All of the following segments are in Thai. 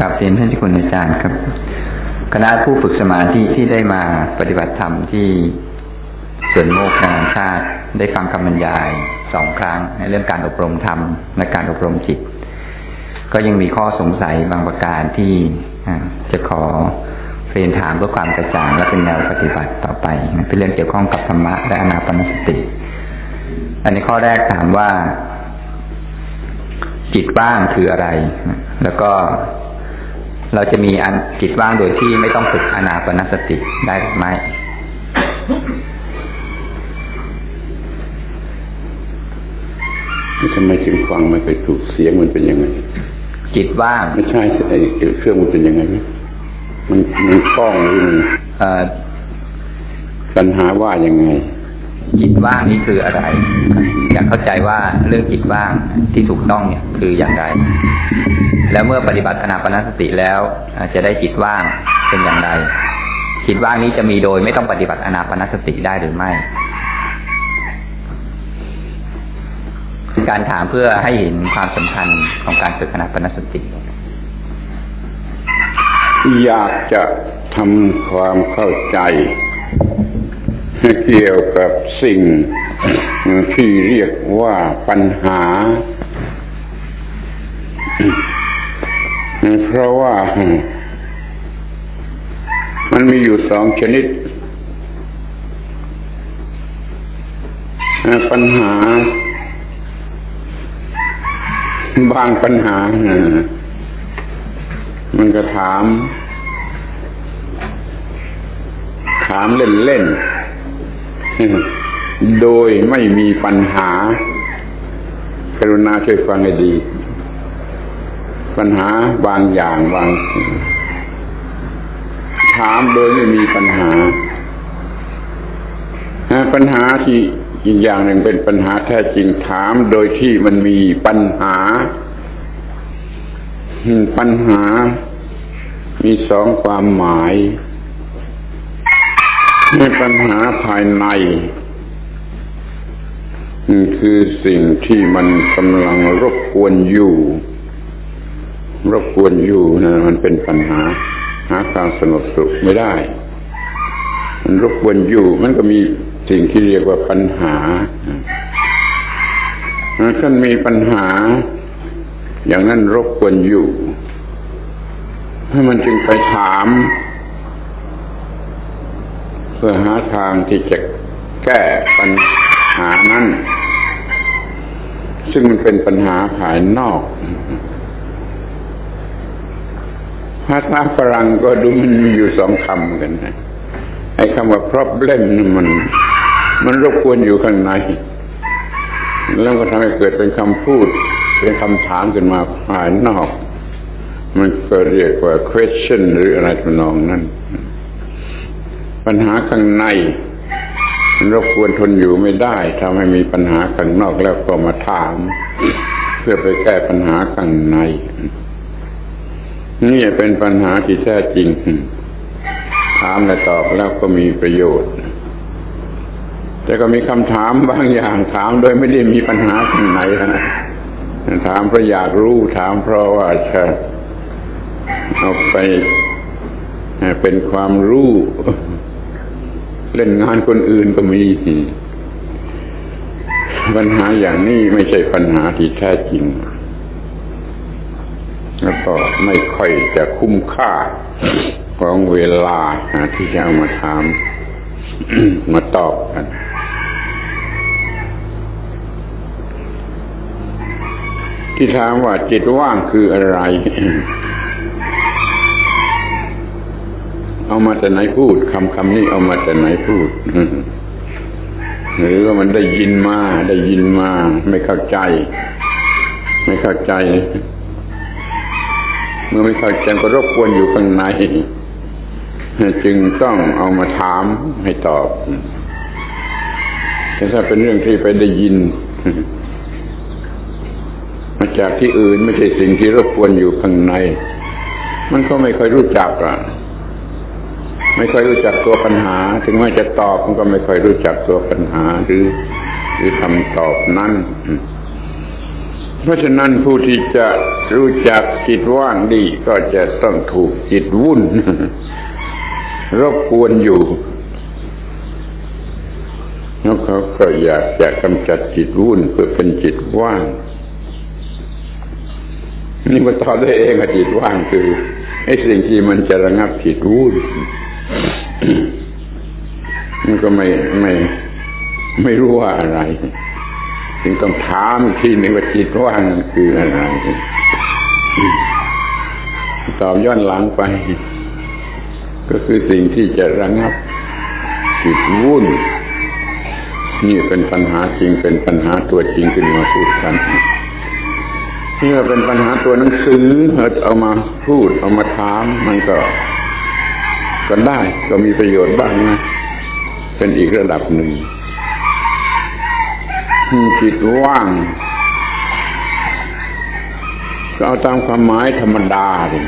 กับเรียนท่านเจ้าคุณอาจารย์ครับ คณะผู้ฝึกสมาธิที่ได้มาปฏิบัติธรรมที่สวนโมกนานชาติได้ฟังคำบรรยายสองครั้งในเรื่องการอบรมธรรมและการอบรมจิต ก็ยังมีข้อสงสัยบางประการที่จะขอเรียนถามเพื่อความกระจ่างและเป็นแนวปฏิบัติต่อไปเป็นเรื่องเกี่ยวข้องกับธรรมะและอนาปนสติ อันในข้อแรกถามว่าจิตว่างคืออะไร แล้วก็ เราจะมีอันจิตว่างโดยที่ไม่ต้องฝึกอนาปนสติได้หรือไม่ทำไมถึงฟังไม่ไปถูกเสียงมันเป็นยังไง จิตว่างไม่ใช่ไอ้เครื่องมันเป็นยังไงไหมมันมันกล้องหรือมันเอ่อปัญหาว่ายังไง จิตว่างนี่คืออะไร อยากเข้าใจว่าเรื่องจิตว่างที่ถูกต้องเนี่ยคืออย่างไร แล้วเมื่อปฏิบัติอนาปนสติแล้วจะได้จิตว่างเป็นอย่างไร จิตว่างนี้จะมีโดยไม่ต้องปฏิบัติอนาปนสติได้หรือไม่การถามเพื่อให้เห็นความสำคัญของการฝึกอนาปนสติ อยากจะทำความเข้าใจ เกี่ยวกับสิ่งที่เรียกว่าปัญหา เพราะว่ามันมีอยู่สองชนิด ปัญหา บางปัญหา มันก็ถาม ถามเล่นๆ โดยไม่มีปัญหา กรุณาช่วยฟังให้ดี ปัญหาบางอย่างบาง ถามโดยไม่มีปัญหา ปัญหาที่อีกอย่างหนึ่งเป็นปัญหาแท้จริงถามโดยที่มันมีปัญหา ปัญหามีสองความหมาย นปัญหาภายใน คือสิ่งที่มันกำลังรบกวนอยู่ รบกวนอยู่นะมันเป็นปัญหา หาความสงบสุขไม่ได้ มันรบกวนอยู่ มันก็มีสิ่งที่เรียกว่าปัญหาท่านมีปัญหา อย่างนั้นรบกวนอยู่ให้มันจึงไปถาม เพื่อหาทางที่จะแก้ปัญหานั้น ซึ่งมันเป็นปัญหาภายนอกภาษาฝรั่งก็ดูมันมีอยู่สองคำกันนะไอ้คำว่า problem นี่มัน มันรบกวนอยู่ข้างใน แล้วก็ทำให้เกิดเป็นคำพูด เป็นคำถามขึ้นมาภายนอก มันก็เรียกว่า question หรืออะไรทำนองนั้น ปัญหาข้างในมันรบกวนทนอยู่ไม่ได้ทำให้มีปัญหาข้างนอกแล้วก็มาถาม เพื่อไปแก้ปัญหาข้างใน นี่เป็นปัญหาที่แท้จริง ถามและตอบแล้วก็มีประโยชน์ แต่ก็มีคำถามบางอย่างถามโดยไม่ได้มีปัญหาข้างในนะถามเพราะอยากรู้ถามเพราะว่าจะเอาไปเป็นความรู้ เล่นงานคนอื่นก็มีปัญหาอย่างนี้ไม่ใช่ปัญหาที่แท้จริง แล้วก็ไม่ค่อยจะคุ้มค่าของเวลาที่จะเอามาถามมาตอบกัน ที่ถามว่าจิตว่างคืออะไร เอามาแต่ไหนพูดคำคำนี้เอามาแต่ไหนพูดหรือว่ามันได้ยินมาได้ยินมา ไม่เข้าใจ ไม่เข้าใจ เมื่อไม่เข้าใจก็รบกวนอยู่ข้างในจึงต้องเอามาถามให้ตอบแต่ถ้าเป็นเรื่องที่ไปได้ยินมาจากที่อื่นไม่ใช่สิ่งที่รบกวนอยู่ข้างใน มันก็ไม่ค่อยรู้จักอะ ไม่ค่อยรู้จักตัวปัญหา ถึงแม้จะตอบมันก็ไม่ค่อยรู้จักตัวปัญหาหรือ หรือคำตอบนั้น เพราะฉะนั้นผู้ที่จะรู้จักจิตว่างดี ก็จะต้องถูกจิตวุ่นรบกวนอยู่แล้วเขาก็อยากจะกำจัดจิตวุ่นเพื่อเป็นจิตว่าง นี่มาตอบได้เองว่าจิตว่างคือไอ้สิ่งที่มันจะระงับจิตวุ่น มันก็ไม่ไม่ไม่รู้ว่าอะไร จึงต้องถามทีหนึ่งว่าจิตว่างคืออะไร ตอบย้อนหลังไป ก็คือสิ่งที่จะระงับจิตวุ่นนี่เป็นปัญหาจริงเป็นปัญหาตัวจริงขึ้นมาพูดกันเมื่อเป็นปัญหาตัวหนังสือเอามาพูดเอามาถามมันก็ ก็ได้ ก็มีประโยชน์บ้างนะ เป็นอีกระดับหนึ่งจิตว่าง ก็เอาตามความหมายธรรมดาเลย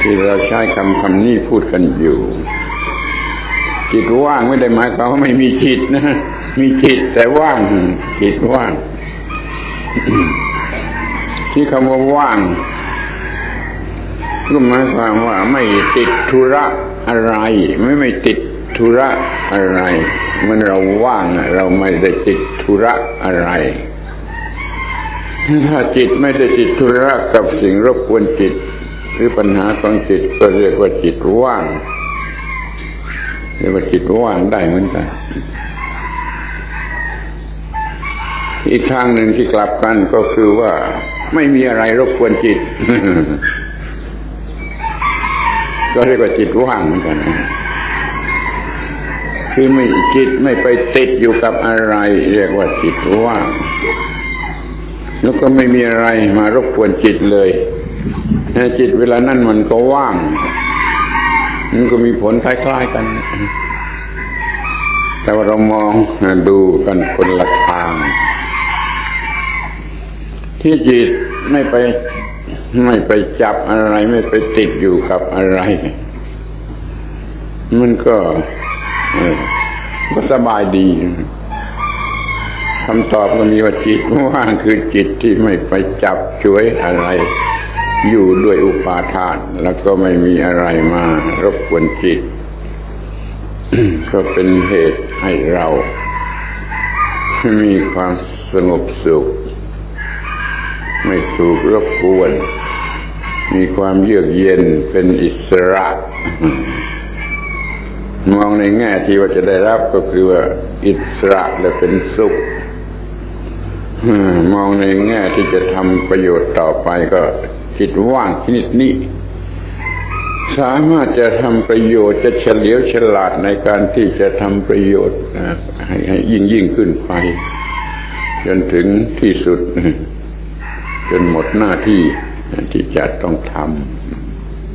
ที่เราใช้คำคำนี้พูดกันอยู่ จิตว่างไม่ได้หมายความว่าไม่มีจิตนะมีจิตแต่ว่าง จิตว่าง ที่คำว่าว่าง ก็หมายความว่าไม่ติดธุระอะไร ไม่ไม่ติดธุระอะไรมื่อเราว่างเราไม่ได้ติดธุระอะไรถ้าจิตไม่ได้ติดธุระกับสิ่งรบกวนจิต หรือปัญหาของจิตก็เรียกว่าจิตว่างเรียกว่าจิตว่างได้เหมือนกันอีกทางหนึ่งที่กลับกันก็คือว่า ไม่มีอะไรรบกวนจิต ก็เรียกว่าจิตว่างเหมือนกันคือไม่จิตไม่ไปติดอยู่กับอะไร เรียกว่าจิตว่างแล้วก็ไม่มีอะไรมารบกวนจิตเลยจิตเวลานั้นมันก็ว่าง มันก็มีผลคล้ายๆกัน แต่ว่าเรามองดูกันคนละทาง ที่จิตไม่ไป ไม่ไปจับอะไรไม่ไปติดอยู่กับอะไร มันก็ก็สบายดีคำตอบก็มีว่าจิตว่างคือจิตที่ไม่ไปจับช่วยอะไร อยู่ด้วยอุปาทาน แล้วก็ไม่มีอะไรมารบกวนจิต ก็เป็นเหตุให้เรา มีความสงบสุข ไม่ถูกรบกวน มีความเยือกเย็นเป็นอิสระ มองในแง่ที่ว่าจะได้รับก็คือว่าอิสระและเป็นสุขมองในแง่ที่จะทำประโยชน์ต่อไปก็จิตว่างชนิดนี้ สามารถจะทำประโยชน์จะเฉลียวฉลาดในการที่จะทำประโยชน์ให้ให้ยิ่งยิ่งขึ้นไป จนถึงที่สุด จนหมดหน้าที่ที่จะต้องท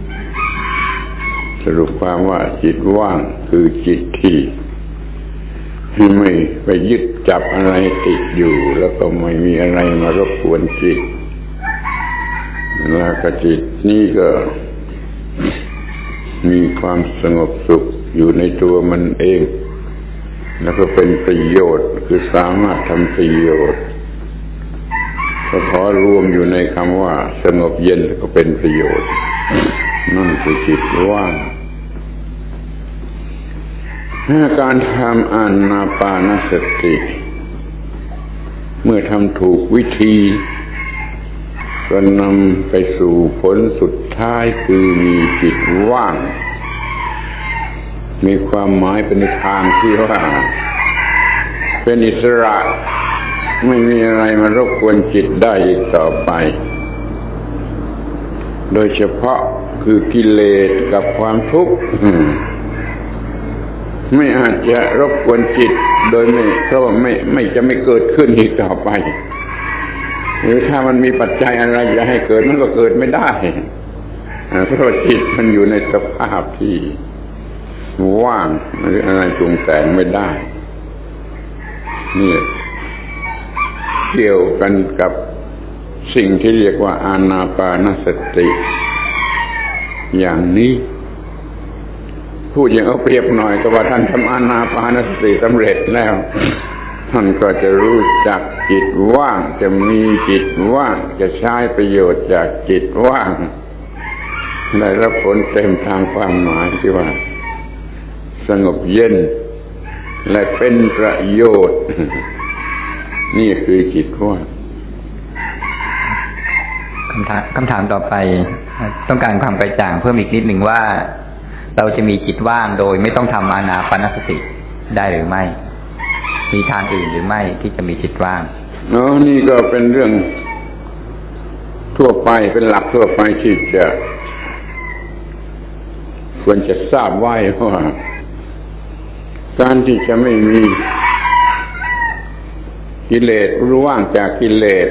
ำสรุปความว่าจิตว่างคือจิตที่ไม่ไปยึดจับอะไรติดอยู่ แล้วก็ไม่มีอะไรมารบกวนจิตแล้วก็จิตนี้ก็มีความสงบสุขอยู่ในตัวมันเอง แล้วก็เป็นประโยชน์คือสามารถทำประโยชน์ ก็ขอรวมอยู่ในคำว่า สงบเย็นก็เป็นประโยชน์ นั่นคือจิตว่างการทำอานาปานสติ เมื่อทำถูกวิธี ก็นำไปสู่ผลสุดท้ายคือมีจิตว่าง มีความหมายเป็นในทางที่ว่า เป็นอิสระ ไม่มีอะไรมารบกวนจิตได้อีกต่อไป โดยเฉพาะคือกิเลสกับความทุกข์ไม่อาจจะรบกวนจิตโดยไม่เพราะว่าไม่ไม่จะไม่เกิดขึ้นอีกต่อไป หรือถ้ามันมีปัจจัยอะไรจะให้เกิดมันก็เกิดไม่ได้เพราะจิตมันอยู่ในสภาพที่ว่างหรืออะไรปรุงแต่งไม่ได้ นี่ เกี่ยวกันกับสิ่งที่เรียกว่าอานาปานสติ อย่างนี้ พูดอย่างเอาเปรียบหน่อยก็ว่าท่านทำอานาปานสติสำเร็จแล้ว ท่านก็จะรู้จักจิตว่าง จะมีจิตว่าง จะใช้ประโยชน์จากจิตว่างได้รับผลเต็มทางความหมายที่ว่า สงบเย็น และเป็นประโยชน์ นี่คือจิตว่างคำถามคำถามต่อไป ต้องการความกระจ่างเพิ่มอีกนิดหนึ่งว่า เราจะมีจิตว่างโดยไม่ต้องทำอานาปานสติได้หรือไม่ มีทางอื่นหรือไม่ที่จะมีจิตว่างเนาะนี่ก็เป็นเรื่องทั่วไปเป็นหลักทั่วไปที่จะควรจะทราบไว้ว่าการที่จะไม่มี กิเลสรือว่างจากกิเลส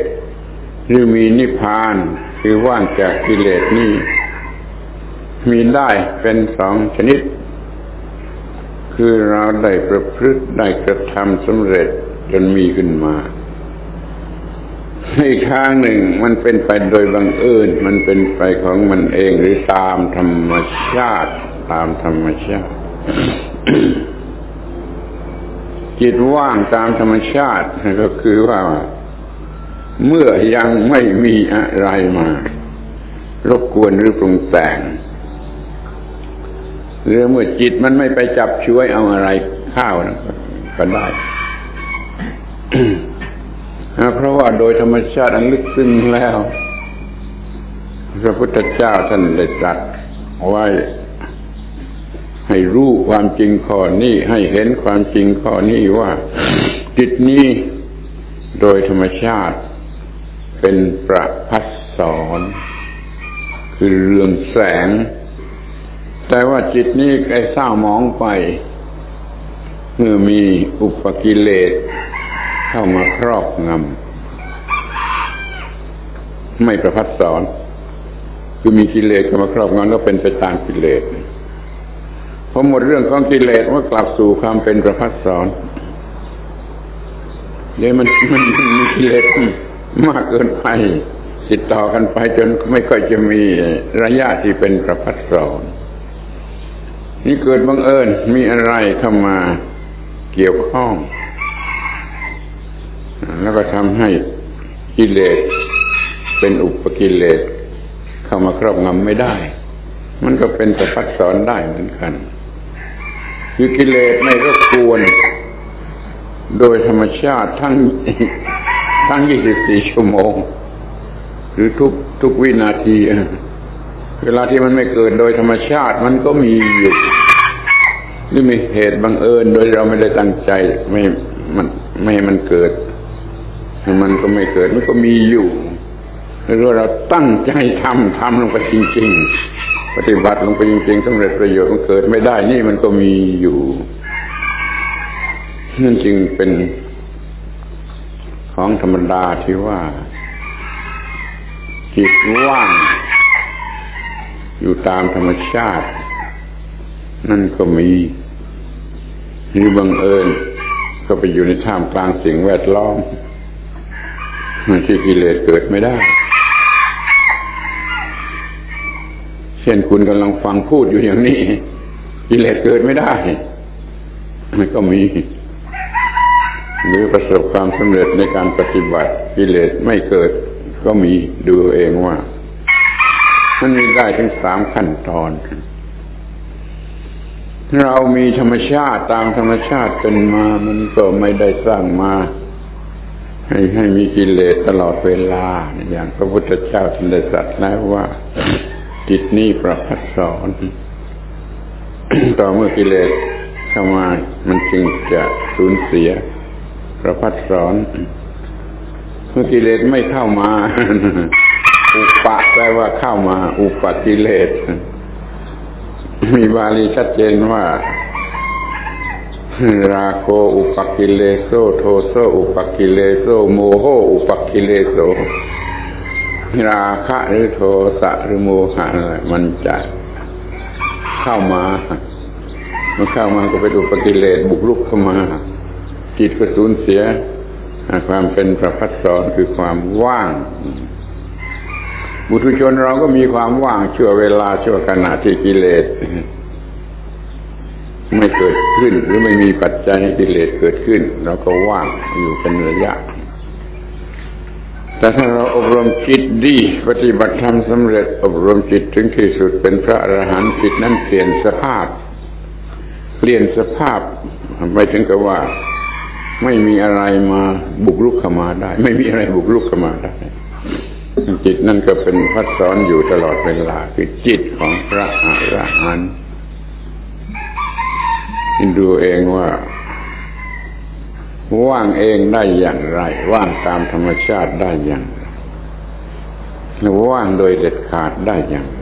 หรือมีนิพพานคือว่างจากกิเลสนี่มีได้เป็นสองชนิด คือเราได้ประพฤติได้กระทำสำเร็จจนมีขึ้นมาอีกทางหนึ่งมันเป็นไปโดยบังเอิญมันเป็นไปของมันเองหรือตามธรรมชาติ ตามธรรมชาติ จิตว่างตามธรรมชาติก็คือว่าเมื่อยังไม่มีอะไรมารบกวนหรือปรุงแต่งหรือเมื่อจิตมันไม่ไปจับช่วยเอาอะไรข้าวนะก็ได้เพราะว่าโดยธรรมชาติอันลึกซึ้งแล้ว พระพุทธเจ้าท่านได้ตรัสไว้ ให้รู้ความจริงข้อนี้ให้เห็นความจริงข้อนี้ว่าจิตนี้โดยธรรมชาติเป็นประพัสสอนคือเรืองแสง แต่ว่าจิตนี้ไอ้เศร้ามองไป เมื่อมีอุปกิเลสเข้ามาครอบงำไม่ประพัดสอน คือมีกิเลสเข้ามาครอบงำแล้วเป็นไปตามกิเลส พอหมดเรื่องของกิเลสว่ากลับสู่ความเป็นประพัดสอนเดี๋ยวมันมันมีกิเลสมากเกินไปติดต่อกันไปจนไม่ค่อยจะมีระยะที่เป็นประพัดสอนนี่เกิดบังเอิญมีอะไรเข้ามาเกี่ยวข้อง แล้วก็ทำให้กิเลสเป็นอุปกิเลสเข้ามาครอบงำไม่ได้ มันก็เป็นประพัดสอนได้เหมือนกัน คือกิเลสไม่รบกวน โดยธรรมชาติทั้งทั้ง24ชั่วโมง หรือทุกทุกวินาที เวลาที่มันไม่เกิดโดยธรรมชาติมันก็มีอยู่หรือมีเหตุบังเอิญโดยเราไม่ได้ตั้งใจไม่มันไม่มันเกิดมันก็ไม่เกิดมันก็มีอยู่หรือว่าเราตั้งใจทำทำลงไปจริง ๆ ปฏิบัติลงไปจริงๆสำเร็จประโยชน์มันเกิดไม่ได้ นี่มันก็มีอยู่นั่นจึงเป็นของธรรมดาที่ว่า จิตว่าง อยู่ตามธรรมชาติ นั่นก็มีหรือบังเอิญก็ไปอยู่ในท่ามกลางสิ่งแวดล้อมที่กิเลสเกิดไม่ได้ เช่นคุณกำลังฟังพูดอยู่อย่างนี้กิเลสเกิดไม่ได้มันก็มี หรือประสบความสำเร็จในการปฏิบัติกิเลสไม่เกิด ก็มีดูเองว่า มันมีได้ถึงสามขั้นตอน เรามีธรรมชาติตามธรรมชาติเป็นมา มันก็ไม่ได้สร้างมา ให้ให้มีกิเลสตลอดเวลา อย่างพระพุทธเจ้าท่านได้ตรัสแล้วว่า จิตนี้ประพัดสอนต่อเมื่อกิเลสเข้ามามันจึงจะสูญเสีย ประพัดสอน เมื่อกิเลสไม่เข้ามา อุปะแปลว่าเข้ามา อุปกิเลส มีบาลีชัดเจนว่า ราโคอุปกิเลโสโทโสอุปกิเลโสโมโหอุปกิเลโส ราคะหรือโทสะหรือโมหะอะไรมันจะเข้ามา มันเข้ามาก็เป็นอุปกิเลสบุกรุกเข้ามาจิตก็สูญเสียความเป็นประพัดสอนคือความว่าง บุตุชนเราก็มีความว่างชั่วเวลาชั่วขณะที่กิเลสไม่เกิดขึ้น หรือไม่มีปัจจัยให้กิเลสเกิดขึ้น เราก็ว่างอยู่เป็นระยะ แต่ถ้าเราอบรมจิตดี ปฏิบัติธรรมสำเร็จอบรมจิตถึงที่สุดเป็นพระอรหันต์จิตนั้นเปลี่ยนสภาพ เปลี่ยนสภาพไปถึงกับว่าไม่มีอะไรมาบุกรุกเข้ามาได้ ไม่มีอะไรบุกรุกเข้ามาได้ จิตนั่นก็เป็นพัดสอนอยู่ตลอดเวลาคือจิตของพระอรหันต์ดูเองว่า ว่างเองได้อย่างไร ว่างตามธรรมชาติได้อย่างไรว่างโดยเด็ดขาดได้อย่างไร